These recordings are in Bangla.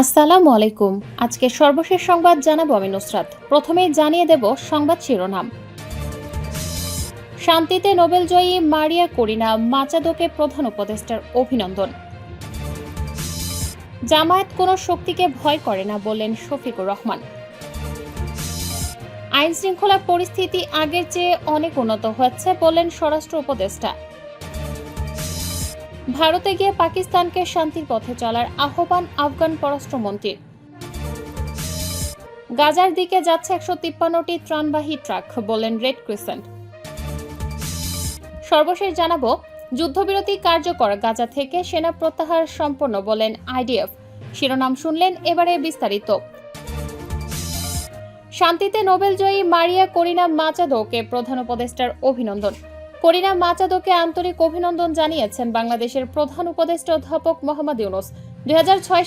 আসসালামু আলাইকুম। আজকে সর্বশেষ সংবাদ জানাব আমি নুসরাত। প্রথমেই জানিয়ে দেব সংবাদ শিরোনাম। শান্তিতে নোবেলজয়ী মারিয়া করিনা মাচাদোকে প্রধান উপদেষ্টার অভিনন্দন। জামায়াত কোনো শক্তিকে ভয় করে না বললেন শফিকুর রহমান। আইন শৃঙ্খলা পরিস্থিতি আগের চেয়ে অনেক উন্নত হয়েছে বললেন স্বরাষ্ট্র উপদেষ্টা। ভারতে গিয়ে পাকিস্তানকে শান্তির পথে চলার আহ্বান আফগান পররাষ্ট্রমন্ত্রীর। গাজার দিকে যাচ্ছে একশো তিপ্পান্নটি ত্রাণবাহী ট্রাক বললেন রেড ক্রিসেন্ট। সর্বশেষ জানাব, যুদ্ধবিরতি কার্যকর গাজা থেকে সেনা প্রত্যাহার সম্পন্ন, বলেন আইডিএফ। শিরোনাম শুনলেন এবারে বিস্তারিত। শান্তিতে নোবেলজয়ী মারিয়া করিনা মাচাদোকে প্রধান উপদেষ্টার অভিনন্দন। করিনা মাচাদোকে আন্তরিক অভিনন্দন জানিয়েছেন বাংলাদেশের প্রধান উপদেষ্টা অধ্যাপক মোহাম্মদ ইউনুস। দুই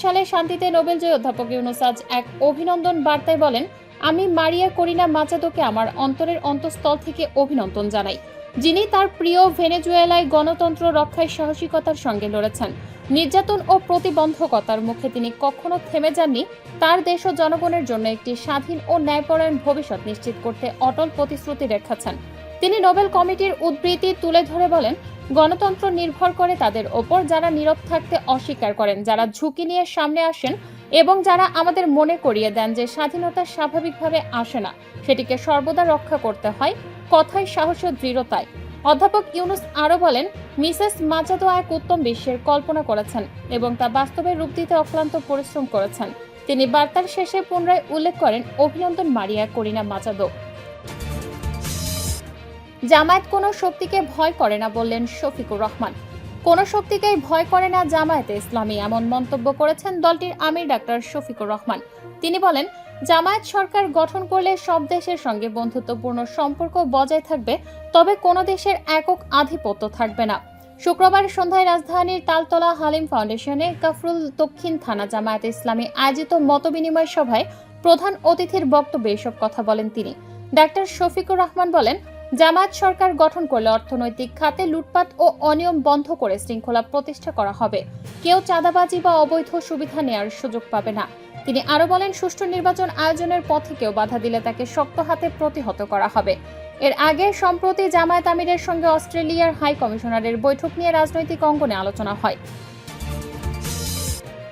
সালে শান্তিতে নোবেলজয়ী অধ্যাপক ইউনুস আজ এক অভিনন্দন বার্তায় বলেন, আমি মারিয়া করিনা মাচাদোকে আমার অন্তরের অন্তঃস্থল থেকে অভিনন্দন জানাই। যিনি তার প্রিয় ভেনেজুয়েলায় গণতন্ত্র রক্ষায় সাহসিকতার সঙ্গে লড়েছেন। নির্যাতন ও প্রতিবন্ধকতার মুখে তিনি কখনো থেমে যাননি। তার দেশ ও জনগণের জন্য একটি স্বাধীন ও ন্যায়পরায়ণ ভবিষ্যৎ নিশ্চিত করতে অটল প্রতিশ্রুতি রেখেছেন। তিনি নোবেল কমিটির উদ্ধৃতি তুলে ধরে বলেন, গণতন্ত্র নির্ভর করে তাদের ওপর যারা নীরব থাকতে অস্বীকার করেন, যারা ঝুঁকি নিয়ে সামনে আসেন এবং যারা আমাদের মনে করিয়ে দেন যে স্বাধীনতা স্বাভাবিকভাবে আসে না, সেটিকে সর্বদা রক্ষা করতে হয় কথায় সাহস ও দৃঢ়তায়। অধ্যাপক ইউনুস আরও বলেন, মিসেস মাচাদো এক উত্তম বিশ্বের কল্পনা করেছেন এবং তা বাস্তবে রূপ দিতে অক্লান্ত পরিশ্রম করেছেন। তিনি বার্তার শেষে পুনরায় উল্লেখ করেন, অভিনন্দন মারিয়া, করিনা মাচাদো। জামায়াত কোনো শক্তিকে ভয় করে না বললেন শফিকুর রহমান। কোনো শক্তিকেই ভয় করে না জামায়াতে ইসলামী, এমন মন্তব্য করেছেন দলটির আমির ডাক্তার শফিকুর রহমান। তিনি বলেন, জামায়াত সরকার গঠন করলে সব দেশের সঙ্গে বন্ধুত্বপূর্ণ সম্পর্ক বজায় থাকবে, তবে কোনো দেশের একক আধিপত্য থাকবে না। শুক্রবার সন্ধ্যায় রাজধানীর তালতলা হালিম ফাউন্ডেশনে কাফরুল দক্ষিণ থানা জামায়াতে ইসলামী আয়োজিত মতবিনিময় সভায় প্রধান অতিথির বক্তব্যে এসব কথা বলেন তিনি। ডাক্তার শফিকুর রহমান বলেন জামায়াত সরকার গঠন করলে অর্থনৈতিক খাতে লুটপাট ও অনিয়ম বন্ধ করে শৃঙ্খলা প্রতিষ্ঠা করা হবে। কেউ চাঁদাবাজি বা অবৈধ সুবিধা নেওয়ার সুযোগ পাবে না। তিনি আরও বলেন, সুষ্ঠু নির্বাচন আয়োজনের পথে কেউ বাধা দিলে তাকে শক্ত হাতে প্রতিহত করা হবে। এর আগে সম্প্রতি জামায়াত আমিরের সঙ্গে অস্ট্রেলিয়ার হাই কমিশনারের বৈঠক নিয়ে রাজনৈতিক অঙ্গনে আলোচনা হয়।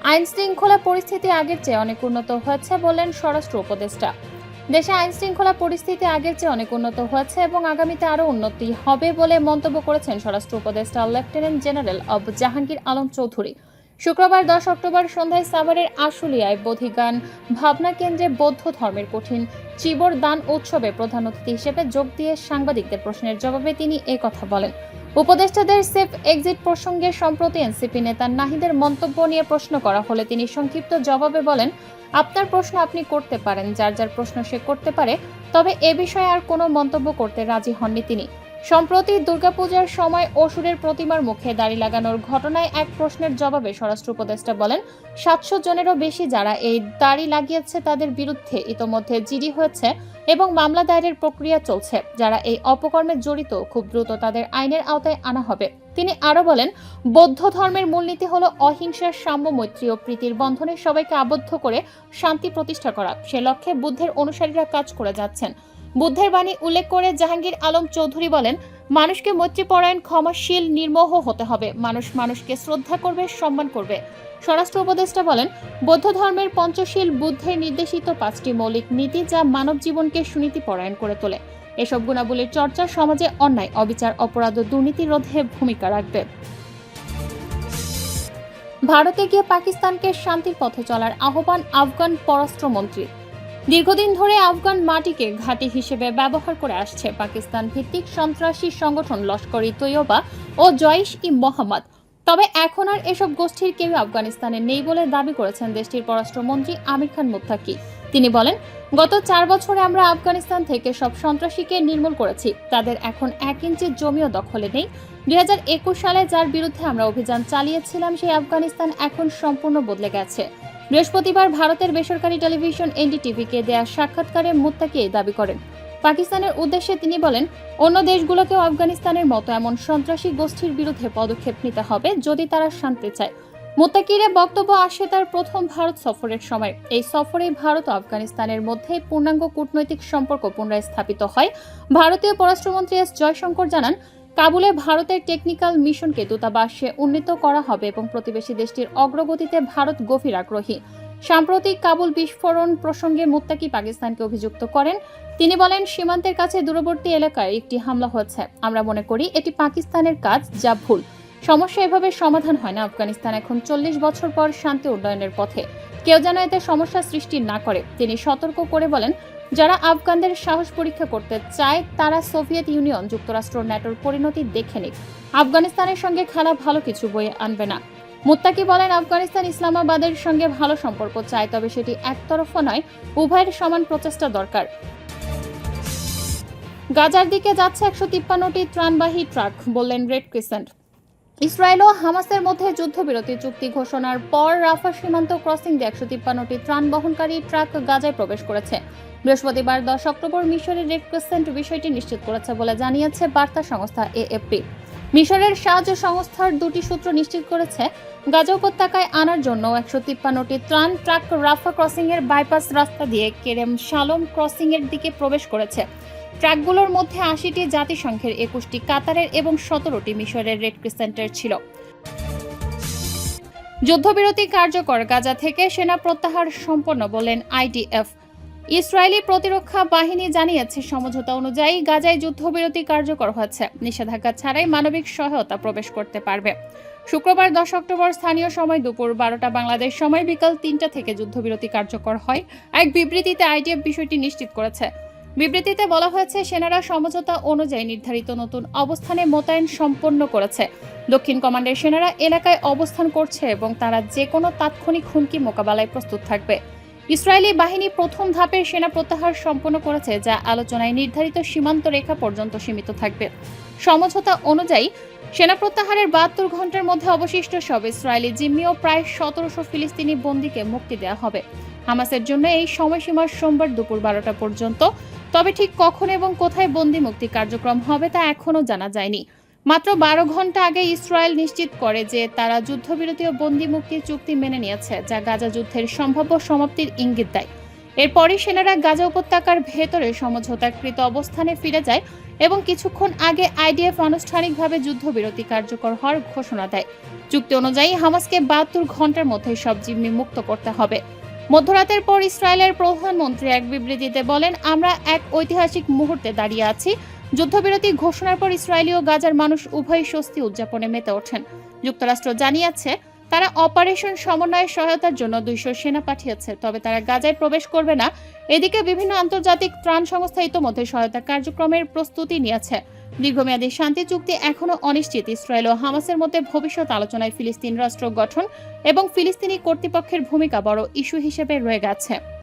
আইন শৃঙ্খলা পরিস্থিতি আগের চেয়ে অনেক উন্নত হয়েছে বললেন স্বরাষ্ট্র উপদেষ্টা। দেশে আইন শৃঙ্খলা পরিস্থিতি আগের চেয়ে অনেক উন্নত হয়েছে এবং আগামীতে আরও উন্নতি হবে বলে মন্তব্য করেছেন স্বরাষ্ট্র উপদেষ্টা লেফটেন্যান্ট জেনারেল অব জাহাঙ্গীর আলম চৌধুরী। শুক্রবার দশ অক্টোবর সন্ধ্যায় সাভারের আশুলিয়ায় বোধিগান ভাবনা কেন্দ্রে বৌদ্ধ ধর্মের কঠিন চিবর দান উৎসবে প্রধান অতিথি হিসেবে যোগ দিয়ে সাংবাদিকদের প্রশ্নের জবাবে তিনি কথা বলেন। উপদেষ্টাদের সেফ এক্সিট প্রসঙ্গে সম্প্রতি এনসিপি নেতা নাহিদের মন্তব্য নিয়ে প্রশ্ন করা হলে তিনি সংক্ষিপ্ত জবাবে বলেন আপনার প্রশ্ন আপনি করতে পারেন, যার যার প্রশ্ন সে করতে পারে। তবে এ বিষয়ে আর কোনো মন্তব্য করতে রাজি হননি তিনি। সম্প্রতি দুর্গাপূজার সময় অসুরের প্রতিমার মুখে দাড়ি লাগানোর ঘটনায় এক প্রশ্নের জবাবে স্বরাষ্ট্র উপদেষ্টা বলেন, সাতশো জনেরও বেশি যারা এই দাড়ি লাগিয়েছে তাদের বিরুদ্ধে ইতোমধ্যে জিডি হয়েছে এবং মামলা দায়েরের প্রক্রিয়া চলছে। যারা এই অপকর্মে জড়িত, খুব দ্রুত তাদের আইনের আওতায় আনা হবে। তিনি আরও বলেন, বৌদ্ধ ধর্মের মূলনীতি হলো অহিংসার সাম্য মৈত্রী ও প্রীতির বন্ধনে সবাইকে আবদ্ধ করে শান্তি প্রতিষ্ঠা করা। সে লক্ষ্যে বুদ্ধের অনুসারীরা কাজ করে যাচ্ছেন। বুদ্ধের বাণী উল্লেখ করে জাহাঙ্গীর আলম চৌধুরী বলেন, মানুষকে মৈত্রীপরায়ণ, ক্ষমাশীল, নির্মোহ হতে হবে। মানুষ মানুষকে শ্রদ্ধা করবে, সম্মান করবে। স্বরাষ্ট্র উপদেষ্টা বলেন, বৌদ্ধ ধর্মের পঞ্চশীল বুদ্ধের নির্দেশিত পাঁচটি মৌলিক নীতি যা মানব জীবনকে সুনীতিপরায়ণ করে তোলে। এসব গুণাবলীর চর্চা সমাজে অন্যায়, অবিচার, অপরাধ ও দুর্নীতি রোধে ভূমিকা রাখবে। ভারতে গিয়ে পাকিস্তানকে শান্তির পথে চলার আহ্বান আফগান পররাষ্ট্রমন্ত্রী। দীর্ঘদিন ধরে আফগান মাটিকে ঘাঁটি হিসেবে ব্যবহার করে আসছে পাকিস্তান ভিত্তিক সন্ত্রাসী সংগঠন লস্কর ই তৈয়বা ও জয়েশ ই মোহাম্মদ। তবে এখন আর এসব গোষ্ঠীর কেউ আফগানিস্তানে নেই বলে দাবি করেছেন দেশটির পররাষ্ট্রমন্ত্রী আমির খান মুত্তাকি। তিনি বলেন, গত চার বছরে আমরা আফগানিস্তান থেকে সব সন্ত্রাসীকে নির্মূল করেছি। তাদের এখন এক ইঞ্চি জমিও দখলে নেই। দু হাজার একুশ সালে যার বিরুদ্ধে আমরা অভিযান চালিয়েছিলাম, সেই আফগানিস্তান এখন সম্পূর্ণ বদলে গেছে। বৃহস্পতিবার ভারতের বেসরকারি টেলিভিশন এনডিটিভিকে দেয়া সাক্ষাৎকারে মুত্তাকি দাবি করেন। পাকিস্তানের উদ্দেশ্যে তিনি বলেন, অন্য দেশগুলোকেও আফগানিস্তানের মতো এমন সন্ত্রাসী গোষ্ঠীর বিরুদ্ধে পদক্ষেপ নিতে হবে যদি তারা শান্তি চায়। মোত্তাকিরে বক্তব্য আসে তার প্রথম ভারত সফরের সময়। এই সফরে ভারত ও আফগানিস্তানের মধ্যে পূর্ণাঙ্গ কূটনৈতিক সম্পর্ক পুনরায় স্থাপিত হয়। ভারতীয় পররাষ্ট্রমন্ত্রী এস জয়শঙ্কর জানান, কাবুলে ভারতের টেকনিক্যাল মিশনকে দূতাবাসে উন্নীত করা হবে এবং প্রতিবেশী দেশটির অগ্রগতিতে ভারত গভীর আগ্রহী। সাম্প্রতিক কাবুল বিস্ফোরণ প্রসঙ্গে মুত্তাকি পাকিস্তানকে অভিযুক্ত করেন। তিনি বলেন, সীমান্তের কাছে দূরবর্তী এলাকায় একটি হামলা হয়েছে। আমরা মনে করি এটি পাকিস্তানের কাজ, যা ভুল। সমস্যা এভাবে সমাধান হয় না। আফগানিস্তান এখন চল্লিশ বছর পর শান্তি উন্নয়নের পথে। কেউ যেন এতে সমস্যা সৃষ্টি না করে। তিনি সতর্ক করে বলেন, যারা আফগানদের সাহস পরীক্ষা করতে চায়, তারা সোভিয়েত ইউনিয়ন, যুক্তরাষ্ট্র ন্যাটোর পরিণতি দেখে নিক। আফগানিস্তানের সঙ্গে খেলা ভালো কিছু বয়ে আনবে না। মুত্তাকি বলেন, আফগানিস্তান ইসলামাবাদের সঙ্গে ভালো সম্পর্ক চায়, তবে সেটি একতরফা নয়, উভয়ের সমান প্রচেষ্টা দরকার। গাজার দিকে যাচ্ছে একশো তিপ্পান্নটি ত্রাণবাহী ট্রাক, বললেন রেড ক্রিসেন্ট। ইসরায়েল ও হামাসের মধ্যে যুদ্ধবিরতি চুক্তি ঘোষণার পর রাফা সীমান্ত ক্রসিং দিয়ে একশো তিপ্পান্নটি ত্রাণ বহনকারী ট্রাক গাজায় প্রবেশ করেছে। বৃহস্পতিবার দশ অক্টোবর মিশরের রেড ক্রিসেন্ট বিষয়টি নিশ্চিত করেছে বলে জানিয়েছে বার্তা সংস্থা এএফপি। মিশরের সাহায্য সংস্থার দুটি সূত্র নিশ্চিত করেছে, গাজা উপত্যকায় আনার জন্য একশো তিপ্পান্নটি ত্রাণ ট্রাক রাফা ক্রসিং এর বাইপাস রাস্তা দিয়ে কেরেম শালম ক্রসিং এর দিকে প্রবেশ করেছে। ট্রাকগুলোর মধ্যে আশিটি জাতিসংঘের একুশটি কাতারের এবং সতেরোটি মিশরের রেড ক্রিসেন্টের ছিল। যুদ্ধবিরতি কার্যকর গাজা থেকে সেনা প্রত্যাহার সম্পন্ন বলেন আইডিএফ। ইসরায়েলি প্রতিরক্ষা বাহিনী জানিয়েছে, সমঝোতা অনুযায়ী গাজায় যুদ্ধবিরতি কার্যকর হচ্ছে। নিষেধাজ্ঞা ছাড়াই মানবিক সহায়তা প্রবেশ করতে পারবে। শুক্রবার দশ অক্টোবর স্থানীয় সময় দুপুর বারোটা বাংলাদেশ সময় বিকাল তিনটা থেকে যুদ্ধবিরতি কার্যকর হয়। এক বিবৃতিতে আইডিএফ বিষয়টি নিশ্চিত করেছে। বিবৃতিতে বলা হয়েছে, সেনারা সমঝোতা অনুযায়ী নির্ধারিত নতুন অবস্থানে মোতায়েন সম্পন্ন করেছে। দক্ষিণ কমান্ডের সেনারা এলাকায় অবস্থান করছে এবং তারা যে কোনো তাৎক্ষণিক হুমকি মোকাবেলায় প্রস্তুত থাকবে। ইসরায়েলি বাহিনী প্রথম ধাপের সেনা প্রত্যাহার সম্পন্ন করেছে, যা আলোচনায় নির্ধারিত সীমান্ত রেখা পর্যন্ত সীমিত থাকবে। সমঝোতা অনুযায়ী সেনা প্রত্যাহারের বাহাত্তর ঘণ্টার মধ্যে অবশিষ্ট সব ইসরায়েলি জিম্মি ও প্রায় সতেরোশো ফিলিস্তিনি বন্দীকে মুক্তি দেওয়া হবে। হামাসের জন্য এই সময়সীমা সোমবার দুপুর বারোটা পর্যন্ত। তবে ঠিক কখন এবং কোথায় বন্দি মুক্তি কার্যক্রম হবে তা এখনও জানা যায়নি। মাত্র বারো ঘণ্টা আগে ইসরায়েল নিশ্চিত করে যে তারা যুদ্ধবিরতি ও বন্দি মুক্তির চুক্তি মেনে নিয়েছে, যা গাজা যুদ্ধের সম্ভাব্য সমাপ্তির ইঙ্গিত দেয়। এরপরই সেনারা গাজা উপত্যকার ভেতরে সমঝোতাকৃত অবস্থানে ফিরে যায় এবং কিছুক্ষণ আগে আইডিএফ আনুষ্ঠানিকভাবে যুদ্ধবিরতি কার্যকর হওয়ার ঘোষণা দেয়। চুক্তি অনুযায়ী, হামাসকে বাহাত্তর ঘণ্টার মধ্যে সব জিম্মি মুক্ত করতে হবে। মধ্যরাতের পর ইসরায়েলের প্রধানমন্ত্রী এক বিবৃতিতে বলেন, আমরা এক ঐতিহাসিক মুহূর্তে দাঁড়িয়ে আছি। যুদ্ধবিরতি ঘোষণার পর ইসরায়েলি ও গাজার মানুষ উভয় স্বস্তি উদযাপনে মেতে ওঠেন। যুক্তরাষ্ট্র জানিয়েছে তারা অপারেশন সমন্বয়ে সহায়তার জন্য দুইশো সেনা পাঠিয়েছে, তবে তারা গাজায় প্রবেশ করবে না। এদিকে বিভিন্ন আন্তর্জাতিক ত্রাণ সংস্থা ইতোমধ্যে সহায়তা কার্যক্রমের প্রস্তুতি নিয়েছে। দীর্ঘমেয়াদী শান্তি চুক্তি এখনও অনিশ্চিত। ইসরায়েল ও হামাসের মধ্যে ভবিষ্যৎ আলোচনায় ফিলিস্তিন রাষ্ট্র গঠন এবং ফিলিস্তিনি কর্তৃপক্ষের ভূমিকা বড় ইস্যু হিসেবে রয়ে গেছে।